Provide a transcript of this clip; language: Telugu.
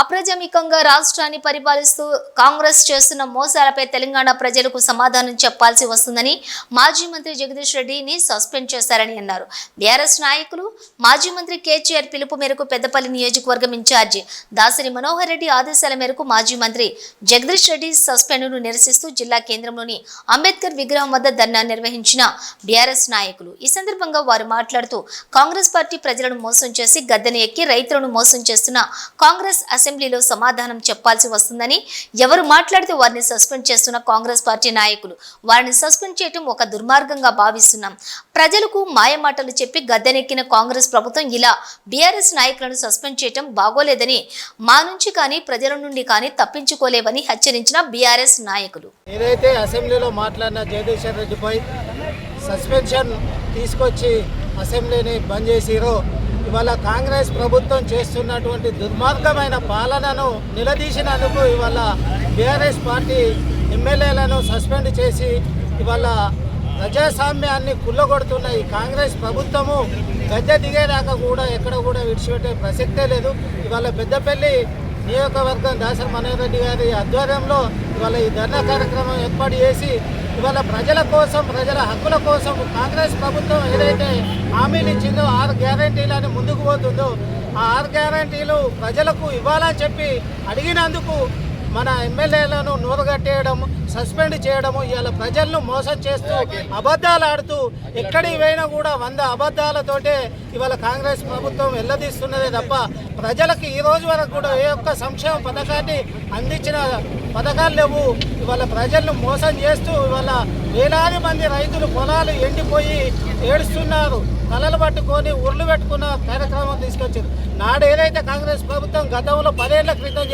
అప్రజామికంగా రాష్ట్రాన్ని పరిపాలిస్తూ కాంగ్రెస్ చేస్తున్న మోసాలపై తెలంగాణ ప్రజలకు సమాధానం చెప్పాల్సి వస్తుందని మాజీ మంత్రి జగదీష్ రెడ్డిని సస్పెండ్ చేశారని అన్నారు. బీఆర్ఎస్ నాయకులు మాజీ మంత్రి కేటీఆర్ పిలుపు మేరకు పెద్దపల్లి నియోజకవర్గం ఇన్ఛార్జి దాసరి మనోహర్ రెడ్డి ఆదేశాల మేరకు మాజీ మంత్రి జగదీష్ రెడ్డి సస్పెండ్ను నిరసిస్తూ జిల్లా కేంద్రంలోని అంబేద్కర్ విగ్రహం వద్ద ధర్నా నిర్వహించిన బీఆర్ఎస్ నాయకులు. ఈ సందర్భంగా వారు మాట్లాడుతూ కాంగ్రెస్ పార్టీ ప్రజలను మోసం చేసి గద్దెను ఎక్కి రైతులను మోసం చేస్తున్న కాంగ్రెస్ అసెంబ్లీలో సమాధానం చెప్పాల్సి వస్తుందని ఎవరు మాట్లాడితే వారిని సస్పెండ్ చేస్తున్న కాంగ్రెస్ పార్టీ నాయకులు. వారిని సస్పెండ్ చేయటం ఒక దుర్మార్గంగా భావిస్తున్నాం. ప్రజలకు మాయమాటలు చెప్పి గద్దెనెక్కిన కాంగ్రెస్ ప్రభుత్వం ఇలా బీఆర్ఎస్ నాయకులను సస్పెండ్ చేయటం బాగోలేదని మా నుంచి కానీ ప్రజల నుండి కానీ తప్పించుకోలేవని హెచ్చరించిన బీఆర్ఎస్ నాయకులు. ఏదైతే అసెంబ్లీలో మాట్లాడిన జగదీశ్వర్ రెడ్డిపై సస్పెన్షన్ తీసుకొచ్చి అసెంబ్లీని బంద్ చేసిరో ఇవాళ కాంగ్రెస్ ప్రభుత్వం చేస్తున్నటువంటి దుర్మార్గమైన పాలనను నిలదీసినందుకు ఇవాళ బీఆర్ఎస్ పార్టీ ఎమ్మెల్యేలను సస్పెండ్ చేసి ఇవాళ ప్రజాస్వామ్యాన్ని కుల్లగొడుతున్న ఈ కాంగ్రెస్ ప్రభుత్వము గద్దె దిగేదాకా కూడా ఎక్కడ కూడా విడిచిపెట్టే ప్రసక్తే లేదు. ఇవాళ పెద్దపల్లి నియోజకవర్గం దాసరి మనోహర్ రెడ్డి గారి ఆధ్వర్యంలో ఇవాళ ఈ ధర్నా కార్యక్రమం ఏర్పాటు చేసి ఇవాళ ప్రజల కోసం ప్రజల హక్కుల కోసం కాంగ్రెస్ ప్రభుత్వం ఏదైతే హామీలు ఇచ్చిందో ఆరు గ్యారంటీలని ముందుకు పోతుందో ఆ ఆరు గ్యారంటీలు ప్రజలకు ఇవ్వాలని చెప్పి అడిగినందుకు మన ఎమ్మెల్యేలను నూరగట్టేయడం సస్పెండ్ చేయడము ఇవాళ ప్రజలను మోసం చేస్తూ అబద్ధాలు ఆడుతూ ఎక్కడికి పోయినా కూడా వంద అబద్ధాలతోటే ఇవాళ కాంగ్రెస్ ప్రభుత్వం వెళ్ళదీస్తున్నదే తప్ప ప్రజలకు ఈ రోజు వరకు కూడా ఏ ఒక్క సంక్షేమ పథకాన్ని అందించిన పథకాలు లేవు. ఇవాళ ప్రజలను మోసం చేస్తూ ఇవాళ వేలాది మంది రైతులు పొలాలు ఎండిపోయి ఏడుస్తున్నారు. తలలు పట్టుకొని ఉర్లు పెట్టుకున్న కార్యక్రమం తీసుకొచ్చారు. నాడు ఏదైతే కాంగ్రెస్ ప్రభుత్వం గతంలో పదేళ్ళ క్రితం